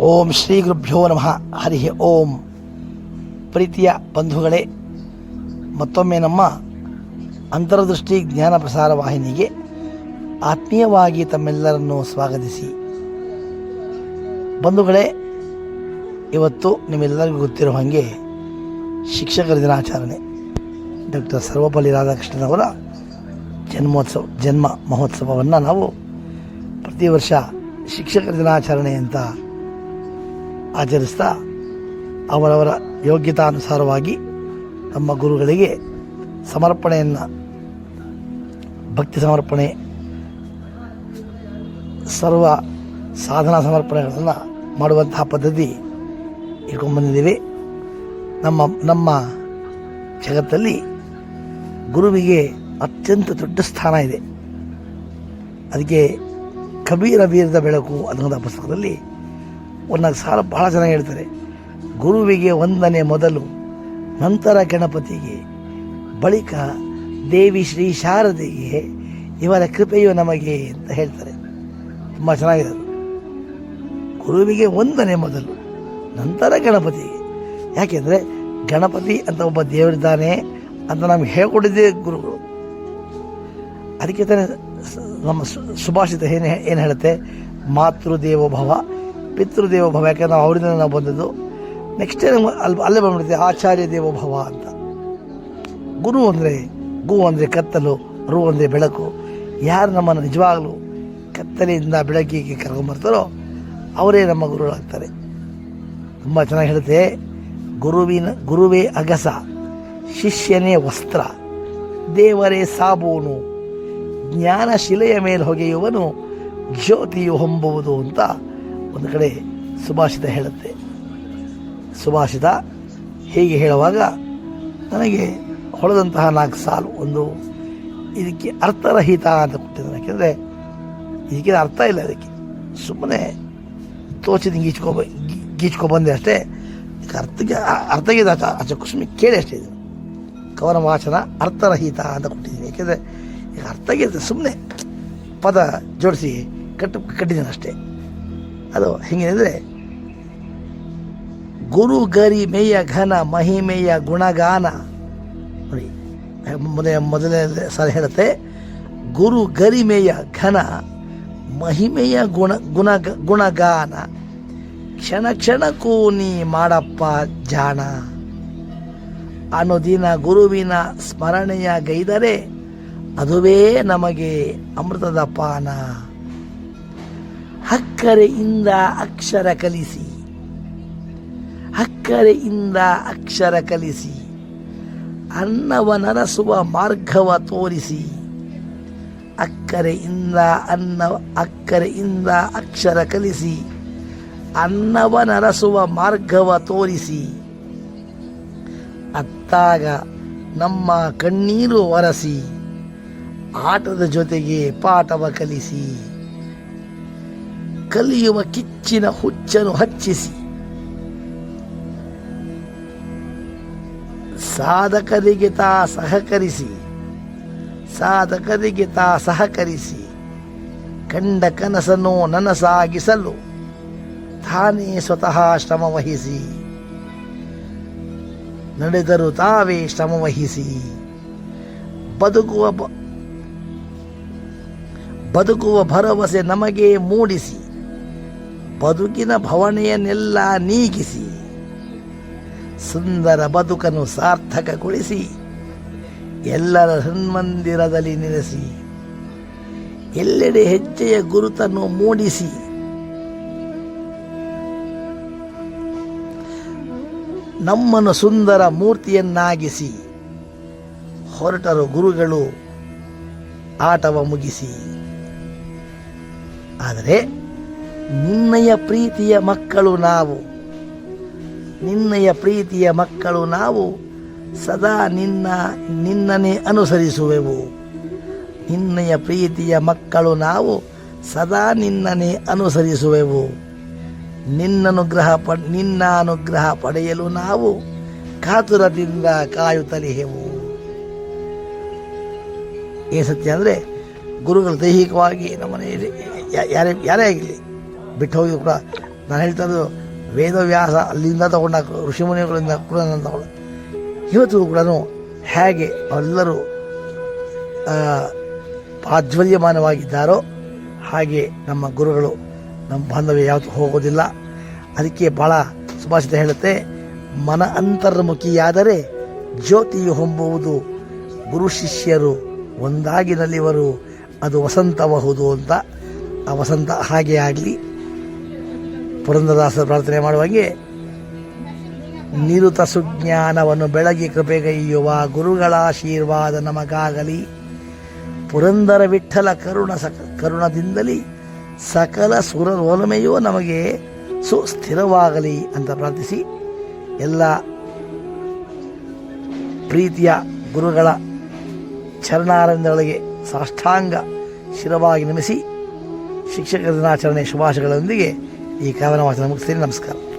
ಓಂ ಶ್ರೀ ಗುರುಭ್ಯೋ ನಮಃ. ಹರಿ ಓಂ. ಪ್ರೀತಿಯ ಬಂಧುಗಳೇ, ಮತ್ತೊಮ್ಮೆ ನಮ್ಮ ಅಂತರದೃಷ್ಟಿ ಜ್ಞಾನ ಪ್ರಸಾರ ವಾಹಿನಿಗೆ ಆತ್ಮೀಯವಾಗಿ ತಮ್ಮೆಲ್ಲರನ್ನು ಸ್ವಾಗತಿಸಿ. ಬಂಧುಗಳೇ, ಇವತ್ತು ನಿಮ್ಮೆಲ್ಲರಿಗೂ ಗೊತ್ತಿರೋ ಹಾಗೆ ಶಿಕ್ಷಕರ ದಿನಾಚರಣೆ. ಡಾಕ್ಟರ್ ಸರ್ವಪಲ್ಲಿ ರಾಧಾಕೃಷ್ಣನವರ ಜನ್ಮೋತ್ಸವ, ಜನ್ಮ ಮಹೋತ್ಸವವನ್ನು ನಾವು ಪ್ರತಿ ವರ್ಷ ಶಿಕ್ಷಕರ ದಿನಾಚರಣೆ ಅಂತ ಆಚರಿಸ್ತಾ ಅವರವರ ಯೋಗ್ಯತಾನುಸಾರವಾಗಿ ನಮ್ಮ ಗುರುಗಳಿಗೆ ಸಮರ್ಪಣೆಯನ್ನು, ಭಕ್ತಿ ಸಮರ್ಪಣೆ, ಸರ್ವ ಸಾಧನಾ ಸಮರ್ಪಣೆಗಳನ್ನು ಮಾಡುವಂತಹ ಪದ್ಧತಿ ಇಟ್ಕೊಂಡ್ಬಂದಿದ್ದೀವಿ ನಮ್ಮ ನಮ್ಮ ಜಗತ್ತಲ್ಲಿ ಗುರುವಿಗೆ ಅತ್ಯಂತ ದೊಡ್ಡ ಸ್ಥಾನ ಇದೆ. ಅದಕ್ಕೆ ಕಬೀರ ವೀರದ ಬೆಳಕು ಅನ್ನೋದ ಪುಸ್ತಕದಲ್ಲಿ ಒಂದು ಸಾಲ ಬಹಳ ಚೆನ್ನಾಗಿ ಹೇಳ್ತಾರೆ, ಗುರುವಿಗೆ ವಂದನೆ ಮೊದಲು, ನಂತರ ಗಣಪತಿಗೆ, ಬಳಿಕ ದೇವಿ ಶ್ರೀ ಶಾರದೆಗೆ, ಇವರ ಕೃಪೆಯು ನಮಗೆ ಅಂತ ಹೇಳ್ತಾರೆ. ತುಂಬ ಚೆನ್ನಾಗಿದೆ ಗುರುವಿಗೆ ವಂದನೆ ಮೊದಲು, ನಂತರ ಗಣಪತಿಗೆ. ಯಾಕೆಂದರೆ ಗಣಪತಿ ಅಂತ ಒಬ್ಬ ದೇವರಿದ್ದಾನೆ ಅಂತ ನಮ್ಗೆ ಹೇಳ್ಕೊಟ್ಟಿದ್ದೇ ಗುರುಗಳು. ಅದಕ್ಕೆ ತಾನೇ ನಮ್ಮ ಸುಭಾಷಿತ ಏನು ಏನು ಹೇಳುತ್ತೆ? ಮಾತೃದೇವೋಭವ ಪಿತೃದೇವೋಭವ ಯಾಕಂದ್ರೆ ನಾವು ಅವರಿಂದ ನಾವು ಬಂದದ್ದು. ನೆಕ್ಸ್ಟ್ ಅಲ್ಲಿ ಅಲ್ಲೇ ಬಂದ್ಬಿಡ್ತೀವಿ ಆಚಾರ್ಯ ದೇವೋಭವ ಅಂತ. ಗುರು ಅಂದರೆ ಗು ಅಂದರೆ ಕತ್ತಲು, ರು ಅಂದರೆ ಬೆಳಕು. ಯಾರು ನಮ್ಮನ್ನು ನಿಜವಾಗಲೂ ಕತ್ತಲೆಯಿಂದ ಬೆಳಕಿಗೆ ಕರ್ಕೊಂಬರ್ತಾರೋ ಅವರೇ ನಮ್ಮ ಗುರುಗಳಾಗ್ತಾರೆ. ತುಂಬ ಚೆನ್ನಾಗಿ ಹೇಳುತ್ತೆ, ಗುರುವಿನ, ಗುರುವೇ ಅಗಸ, ಶಿಷ್ಯನೇ ವಸ್ತ್ರ, ದೇವರೇ ಸಾಬೂನು ಜ್ಞಾನ ಶಿಲೆಯ ಮೇಲೆ ಹೊಗೆಯುವನು, ಜ್ಯೋತಿಯು ಹೊಂಬುವುದು ಅಂತ ಒಂದು ಕಡೆ ಸುಭಾಷಿತ ಹೇಳುತ್ತೆ. ಸುಭಾಷಿತ ಹೀಗೆ ಹೇಳುವಾಗ ನನಗೆ ಹೊಳೆದಂತಹ ನಾಲ್ಕು ಸಾಲು ಒಂದು ಇದಕ್ಕೆ ಅರ್ಥರಹಿತ ಅಂತ ಕೊಟ್ಟಿದ್ದೆ ಯಾಕೆಂದರೆ ಇದಕ್ಕೆ ಅರ್ಥ ಇಲ್ಲ ಅದಕ್ಕೆ ಸುಮ್ಮನೆ ತೋಚಿದ ಗೀಚ್ಕೊ ಗೀಚ್ಕೊ ಬಂದೆ ಅಷ್ಟೇ. ಅರ್ಥಕ್ಕೆ ಅರ್ಥಗೆ ಆಚೆ ಕುಸುಮಿ ಕೇಳಿ ಅಷ್ಟೇ ಇದು. ಕವನ ವಾಚನ ಅರ್ಥರಹಿತ ಅಂತ ಕೊಟ್ಟಿದ್ದೀನಿ. ಯಾಕೆಂದರೆ ಈಗ ಅರ್ಥಗೆ ಸುಮ್ಮನೆ ಪದ ಜೋಡಿಸಿ ಕಟ್ಟು, ಕಟ್ಟಿದ್ದೀನಿ ಅಷ್ಟೇ. ಅದು ಹೆಂಗೇನೆಂದರೆ ಗುರು ಗರಿಮೆಯ ಘನ ಮಹಿಮೆಯ ಗುಣಗಾನ. ನೋಡಿ, ಮೊದಲೇ ಮೊದಲನೇ ಸಾಲ ಹೇಳುತ್ತೆ. ಗುರು ಗರಿಮೆಯ ಘನ ಮಹಿಮೆಯ ಗುಣ ಗುಣ, ಗುಣಗಾನ. ಕ್ಷಣ ಕ್ಷಣಕ್ಕೂ ನೀ ಮಾಡಪ್ಪ ಜಾಣ. ಅನುದಿನ ಗುರುವಿನ ಸ್ಮರಣೆಯ ಗೈದರೆ ಅದುವೇ ನಮಗೆ ಅಮೃತದ ಪಾನ. ಹಕ್ಕರೆಯಿಂದ ಅಕ್ಷರ ಕಲಿಸಿ. ಹಕ್ಕರೆಯಿಂದ ಅಕ್ಷರ ಕಲಿಸಿ. ಅನ್ನವ ನರಸುವ ಮಾರ್ಗವ ತೋರಿಸಿ. ಅಕ್ಕರೆಯಿಂದ ಅನ್ನ, ಅಕ್ಕರೆಯಿಂದ ಅಕ್ಷರ ಕಲಿಸಿ. ಅನ್ನವ ನರಸುವ ಮಾರ್ಗವ ತೋರಿಸಿ. ಅತ್ತಾಗ ನಮ್ಮ ಕಣ್ಣೀರು ಒರೆಸಿ. ಆಟದ ಜೊತೆಗೆ ಪಾಠವ ಕಲಿಸಿ. ಕಲಿಯುವ ಕಿಚ್ಚಿನ ಹುಚ್ಚನ್ನು ಹಚ್ಚಿಸಿ. ಸಾಧಕರಿಗೆ ತಾ ಸಹಕರಿಸಿ, ಸಾಧಕರಿಗೆ ತಾ ಸಹಕರಿಸಿ, ಕಂಡ ಕನಸನ್ನು ನನಸಾಗಿಸಲು ತಾನೇ ಸ್ವತಃ ಶ್ರಮ ವಹಿಸಿ ನಡೆದರು ತಾವೇ ಶ್ರಮ ವಹಿಸಿ ಬದುಕುವ ಬದುಕುವ ಭರವಸೆ ನಮಗೆ ಮೂಡಿಸಿ. ಬದುಕಿನ ಭವಣೆಯನ್ನೆಲ್ಲ ನೀಗಿಸಿ, ಸುಂದರ ಬದುಕನ್ನು ಸಾರ್ಥಕಗೊಳಿಸಿ, ಎಲ್ಲರ ಹನ್ಮಂದಿರದಲ್ಲಿ ನೆಲೆಸಿ, ಎಲ್ಲೆಡೆ ಹೆಜ್ಜೆಯ ಗುರುತನ್ನು ಮೂಡಿಸಿ, ನಮ್ಮನ್ನು ಸುಂದರ ಮೂರ್ತಿಯನ್ನಾಗಿಸಿ, ಹೊರಟರು ಗುರುಗಳು ಆಟವ ಮುಗಿಸಿ. ಆದರೆ ನಿನ್ನಯ ಪ್ರೀತಿಯ ಮಕ್ಕಳು ನಾವು. ನಿನ್ನಯ ಪ್ರೀತಿಯ ಮಕ್ಕಳು ನಾವು ಸದಾ ನಿನ್ನ, ನಿನ್ನನೇ ಅನುಸರಿಸುವೆವು. ನಿನ್ನಯ ಪ್ರೀತಿಯ ಮಕ್ಕಳು ನಾವು ಸದಾ ನಿನ್ನನೇ ಅನುಸರಿಸುವೆವು. ನಿನ್ನನುಗ್ರಹ ಪ ನಿನ್ನ ಅನುಗ್ರಹ ಪಡೆಯಲು ನಾವು ಕಾತುರದಿಂದ ಕಾಯುತ್ತಲಿಹೆವು. ಏನು ಸತ್ಯ ಅಂದರೆ ಗುರುಗಳು ದೈಹಿಕವಾಗಿ ನಮ್ಮನೆಯಲ್ಲಿ ಯಾರೇ ಯಾರೇ ಆಗಲಿ ಬಿಟ್ಟು ಹೋಗಿ ಕೂಡ ನಾನು ಹೇಳ್ತಾ ವೇದವ್ಯಾಸ ಅಲ್ಲಿಂದ ತಗೊಂಡ ಋಷಿಮುನಿಗಳಿಂದ ಕೂಡ ನಾನು ತಗೊಂಡು. ಇವತ್ತು ಕೂಡ ಹೇಗೆ ಎಲ್ಲರೂ ಪ್ರಾಜ್ವಲ್ಯಮಾನವಾಗಿದ್ದಾರೋ ಹಾಗೆ ನಮ್ಮ ಗುರುಗಳು, ನಮ್ಮ ಬಾಂಧವ್ಯ ಯಾವತ್ತೂ ಹೋಗೋದಿಲ್ಲ. ಅದಕ್ಕೆ ಭಾಳ ಸುಭಾಷಿತ ಹೇಳುತ್ತೆ. ಮನ ಅಂತರ್ಮುಖಿಯಾದರೆ ಜ್ಯೋತಿಯು ಹೊಂಬುವುದು ಗುರು ಶಿಷ್ಯರು ಒಂದಾಗಿ ನಲಿವರು, ಅದು ವಸಂತಬಹುದು ಅಂತ. ಆ ವಸಂತ ಹಾಗೆ ಆಗಲಿ ಪುರಂದರದಾಸರು ಪ್ರಾರ್ಥನೆ ಮಾಡುವಾಗೆ ನಿರುತ ಸುಜ್ಞಾನವನ್ನು ಬೆಳಗಿ ಕೃಪೆಗೈಯುವ ಗುರುಗಳ ಆಶೀರ್ವಾದ ನಮಗಾಗಲಿ. ಪುರಂದರ ವಿಠಲ ಕರುಣ ಸಕ, ಕರುಣದಿಂದಲೇ ಸಕಲ ಸುರರೊಲಮೆಯೂ ನಮಗೆ ಸುಸ್ಥಿರವಾಗಲಿ ಅಂತ ಪ್ರಾರ್ಥಿಸಿ. ಎಲ್ಲ ಪ್ರೀತಿಯ ಗುರುಗಳ ಚರಣಾರಂಧಗಳಿಗೆ ಸಾಷ್ಟಾಂಗ ಶಿರವಾಗಿ ನಮಿಸಿ ಶಿಕ್ಷಕ ದಿನಾಚರಣೆ ಶುಭಾಶಯಗಳೊಂದಿಗೆ ಈ ಕವನ ವಾಚನ ಮುಗಿಸ್ತೀನಿ ನಮಸ್ಕಾರ.